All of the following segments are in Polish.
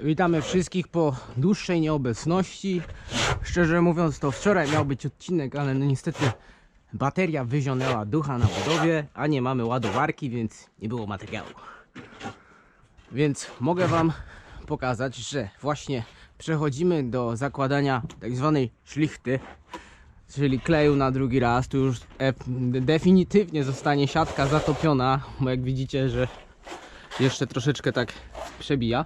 Witamy wszystkich po dłuższej nieobecności. Szczerze mówiąc, to wczoraj miał być odcinek, ale no niestety bateria wyzionęła ducha na budowie, a nie mamy ładowarki, więc nie było materiału. Więc mogę Wam pokazać, że właśnie przechodzimy do zakładania tak zwanej szlichty, czyli kleju na drugi raz. Tu już definitywnie zostanie siatka zatopiona, bo jak widzicie, że jeszcze troszeczkę tak przebija.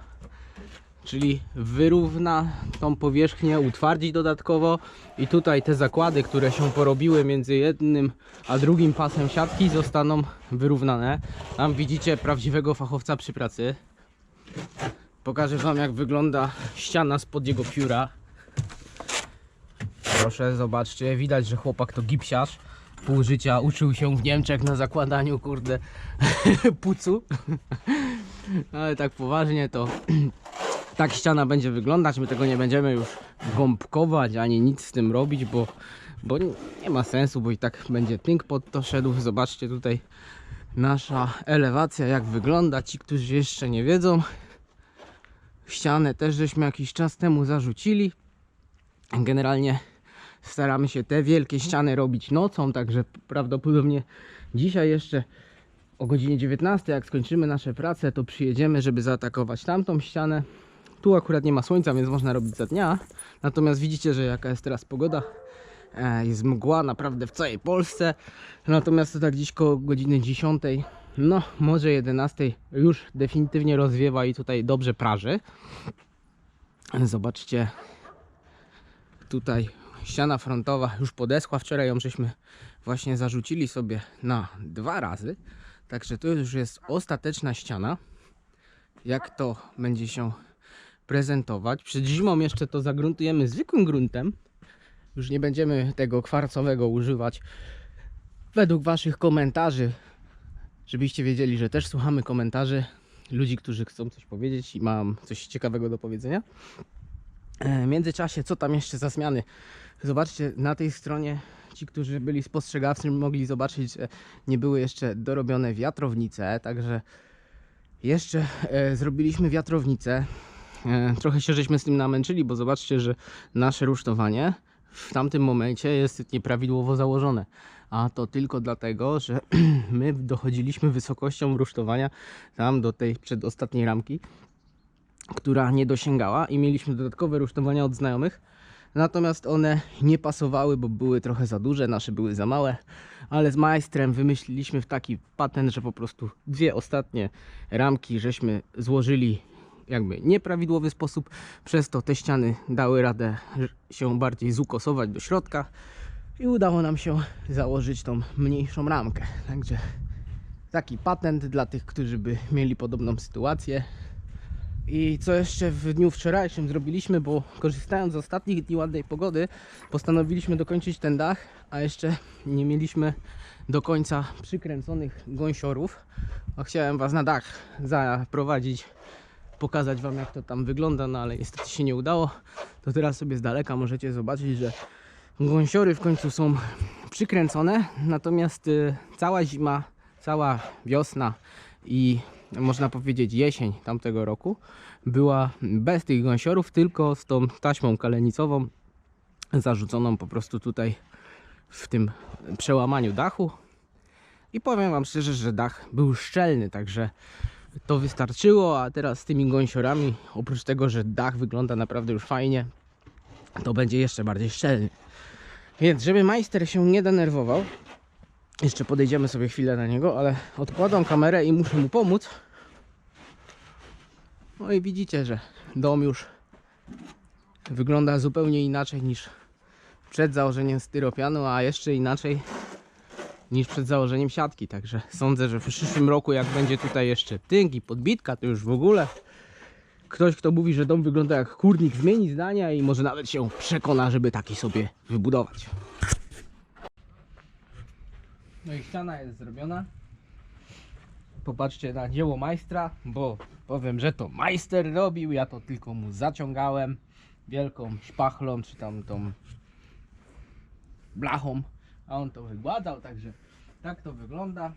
Czyli wyrówna tą powierzchnię, utwardzi dodatkowo i tutaj te zakłady, które się porobiły między jednym a drugim pasem siatki zostaną wyrównane. Tam widzicie prawdziwego fachowca przy pracy. Pokażę Wam jak wygląda ściana spod jego pióra. Proszę, zobaczcie, widać, że chłopak to gipsiarz. Pół życia uczył się w Niemczech na zakładaniu, kurde, pucu. Ale tak poważnie to tak ściana będzie wyglądać. My tego nie będziemy już gąbkować ani nic z tym robić, bo, bo nie- ma sensu, bo i tak będzie tynk pod to szedł. Zobaczcie tutaj nasza elewacja, jak wygląda. Ci, którzy jeszcze nie wiedzą, ścianę też żeśmy jakiś czas temu zarzucili. Generalnie staramy się te wielkie ściany robić nocą, także prawdopodobnie dzisiaj jeszcze o godzinie 19, jak skończymy nasze prace, to przyjedziemy, żeby zaatakować tamtą ścianę. Tu akurat nie ma słońca, więc można robić za dnia. Natomiast widzicie, że jaka jest teraz pogoda. E, Jest mgła naprawdę w całej Polsce. Natomiast to tak gdzieś koło godziny 10, no może 11 już definitywnie rozwiewa i tutaj dobrze praży. Zobaczcie, tutaj ściana frontowa już podeschła. Wczoraj ją żeśmy właśnie zarzucili sobie na dwa razy. Także to już jest ostateczna ściana. Jak to będzie się prezentować. Przed zimą jeszcze to zagruntujemy zwykłym gruntem. Już nie będziemy tego kwarcowego używać. Według Waszych komentarzy, żebyście wiedzieli, że też słuchamy komentarzy ludzi, którzy chcą coś powiedzieć i mam coś ciekawego do powiedzenia. E, w międzyczasie, co tam jeszcze za zmiany? Zobaczcie, na tej stronie ci, którzy byli spostrzegawczy, mogli zobaczyć, że nie były jeszcze dorobione wiatrownice, także jeszcze e, zrobiliśmy wiatrownicę. E, trochę się żeśmy z tym namęczyli, bo zobaczcie, że nasze rusztowanie w tamtym momencie jest nieprawidłowo założone. A to tylko dlatego, że my dochodziliśmy wysokością rusztowania tam do tej przedostatniej ramki, która nie dosięgała i mieliśmy dodatkowe rusztowania od znajomych. Natomiast one nie pasowały, bo były trochę za duże, nasze były za małe, ale z majstrem wymyśliliśmy w taki patent, że po prostu dwie ostatnie ramki żeśmy złożyli jakby nieprawidłowy sposób, przez to te ściany dały radę się bardziej zukosować do środka i udało nam się założyć tą mniejszą ramkę. Także taki patent dla tych, którzy by mieli podobną sytuację. I co jeszcze w dniu wczorajszym zrobiliśmy, bo korzystając z ostatnich dni ładnej pogody, postanowiliśmy dokończyć ten dach, a jeszcze nie mieliśmy do końca przykręconych gąsiorów. A chciałem Was na dach zaprowadzić, pokazać Wam jak to tam wygląda, no ale niestety się nie udało. To teraz sobie z daleka możecie zobaczyć, że gąsiory w końcu są przykręcone, natomiast y, cała zima, cała wiosna i można powiedzieć jesień tamtego roku była bez tych gąsiorów, tylko z tą taśmą kalenicową zarzuconą po prostu tutaj w tym przełamaniu dachu. I powiem Wam szczerze, że dach był szczelny, także to wystarczyło, a teraz z tymi gąsiorami, oprócz tego, że dach wygląda naprawdę już fajnie, to będzie jeszcze bardziej szczelny. Więc żeby majster się nie denerwował, jeszcze podejdziemy sobie chwilę na niego, ale odkładam kamerę i muszę mu pomóc. No i widzicie, że dom już wygląda zupełnie inaczej niż przed założeniem styropianu, a jeszcze inaczej niż przed założeniem siatki. Także sądzę, że w przyszłym roku, jak będzie tutaj jeszcze tynk i podbitka, to już w ogóle ktoś, kto mówi, że dom wygląda jak kurnik, zmieni zdania i może nawet się przekona, żeby taki sobie wybudować. No i ściana jest zrobiona. Popatrzcie na dzieło majstra, bo powiem, że to majster robił, ja to tylko mu zaciągałem wielką szpachlą, czy tam tą blachą, a on to wygładał, także tak to wygląda.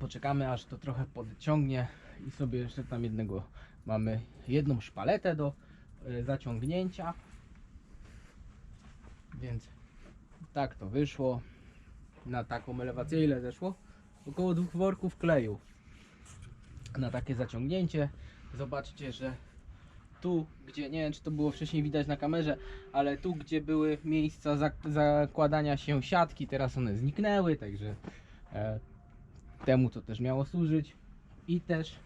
Poczekamy aż to trochę podciągnie i sobie jeszcze tam jednego Mamy jedną szpaletę do e, zaciągnięcia. Więc tak to wyszło. Na taką elewację ile zeszło? Około dwóch worków kleju. Na takie zaciągnięcie. Zobaczcie, że tu, gdzie nie wiem, czy to było wcześniej widać na kamerze, ale tu, gdzie były miejsca zak- zakładania się siatki, teraz one zniknęły, także e, temu to też miało służyć. I też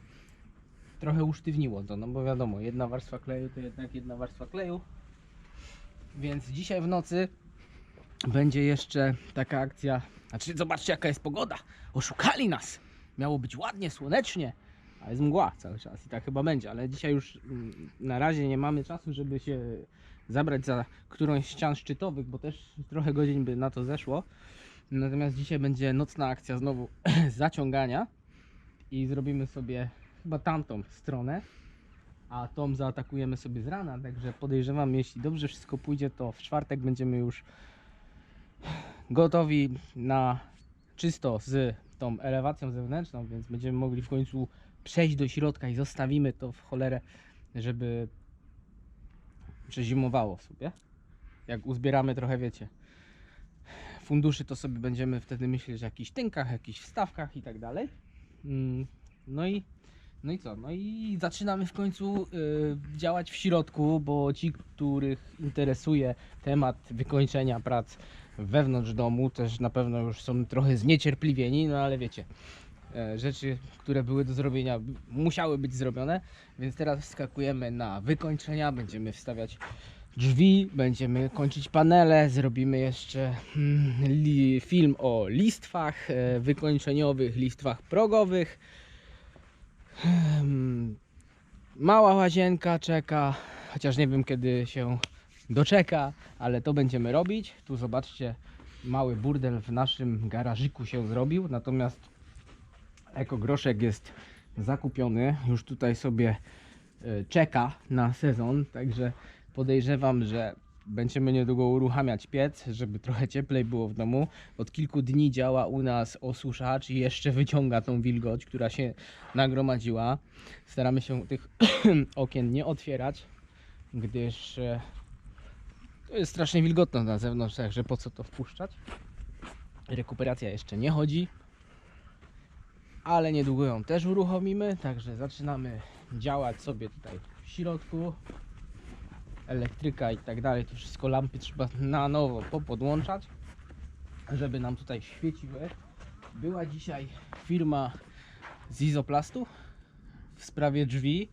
trochę usztywniło to, no bo wiadomo, jedna warstwa kleju to jednak jedna warstwa kleju. Więc dzisiaj w nocy będzie jeszcze taka akcja. Znaczy, zobaczcie, jaka jest pogoda. Oszukali nas. Miało być ładnie, słonecznie, a jest mgła cały czas i tak chyba będzie. Ale dzisiaj już mm, na razie nie mamy czasu, żeby się zabrać za którąś z ścian szczytowych, bo też trochę godzin by na to zeszło. Natomiast dzisiaj będzie nocna akcja znowu zaciągania i zrobimy sobie chyba tamtą stronę, a tą zaatakujemy sobie z rana, także podejrzewam, jeśli dobrze wszystko pójdzie, to w czwartek będziemy już gotowi na czysto z tą elewacją zewnętrzną, więc będziemy mogli w końcu przejść do środka i zostawimy to w cholerę, żeby przezimowało sobie. Jak uzbieramy trochę, wiecie, funduszy, to sobie będziemy wtedy myśleć o jakichś tynkach, jakichś wstawkach i tak dalej. Mm, No i no i co? No i zaczynamy w końcu y, działać w środku, bo ci, których interesuje temat wykończenia prac wewnątrz domu, też na pewno już są trochę zniecierpliwieni, no ale wiecie, rzeczy, które były do zrobienia, musiały być zrobione, więc teraz wskakujemy na wykończenia, będziemy wstawiać drzwi, będziemy kończyć panele, zrobimy jeszcze mm, li, film o listwach e, wykończeniowych, listwach progowych. Em, Mała łazienka czeka, chociaż nie wiem kiedy się doczeka, ale to będziemy robić. Tu zobaczcie, mały burdel w naszym garażyku się zrobił, natomiast ekogroszek jest zakupiony, już tutaj sobie e, czeka na sezon, także podejrzewam, że będziemy niedługo uruchamiać piec, żeby trochę cieplej było w domu. Od kilku dni działa u nas osuszacz i jeszcze wyciąga tą wilgoć, która się nagromadziła. Staramy się tych okien nie otwierać, gdyż e, jest strasznie wilgotno na zewnątrz, także po co to wpuszczać. Rekuperacja jeszcze nie chodzi, ale niedługo ją też uruchomimy, także zaczynamy działać sobie tutaj w środku. Elektryka i tak dalej, to wszystko lampy trzeba na nowo popodłączać, żeby nam tutaj świeciły. Była dzisiaj firma z izoplastu w sprawie drzwi.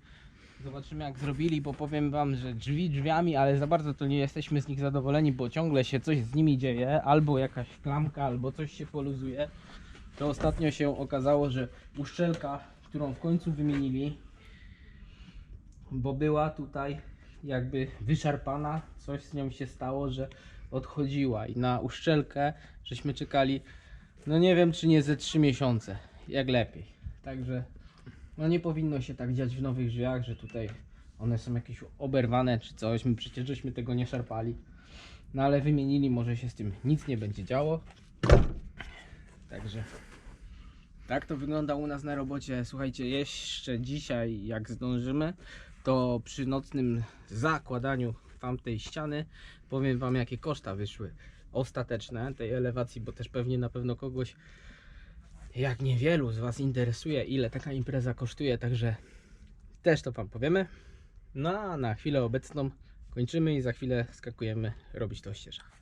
Zobaczymy jak zrobili, bo powiem wam, że drzwi drzwiami, ale za bardzo to nie jesteśmy z nich zadowoleni, bo ciągle się coś z nimi dzieje, albo jakaś klamka, albo coś się poluzuje. To ostatnio się okazało, że uszczelka, którą w końcu wymienili, bo była tutaj jakby wyszarpana, coś z nią się stało, że odchodziła i na uszczelkę żeśmy czekali, no nie wiem czy nie ze 3 miesiące, jak lepiej. Także no nie powinno się tak dziać w nowych drzwiach, że tutaj one są jakieś oberwane czy coś, my przecież żeśmy tego nie szarpali. No ale wymienili, może się z tym nic nie będzie działo. Także tak to wygląda u nas na robocie. Słuchajcie, jeszcze dzisiaj jak zdążymy, to przy nocnym zakładaniu tamtej ściany powiem wam jakie koszta wyszły ostateczne tej elewacji, bo też pewnie na pewno kogoś jak niewielu z was interesuje ile taka impreza kosztuje, także też to wam powiemy. No a na chwilę obecną kończymy i za chwilę skakujemy robić to ścieża.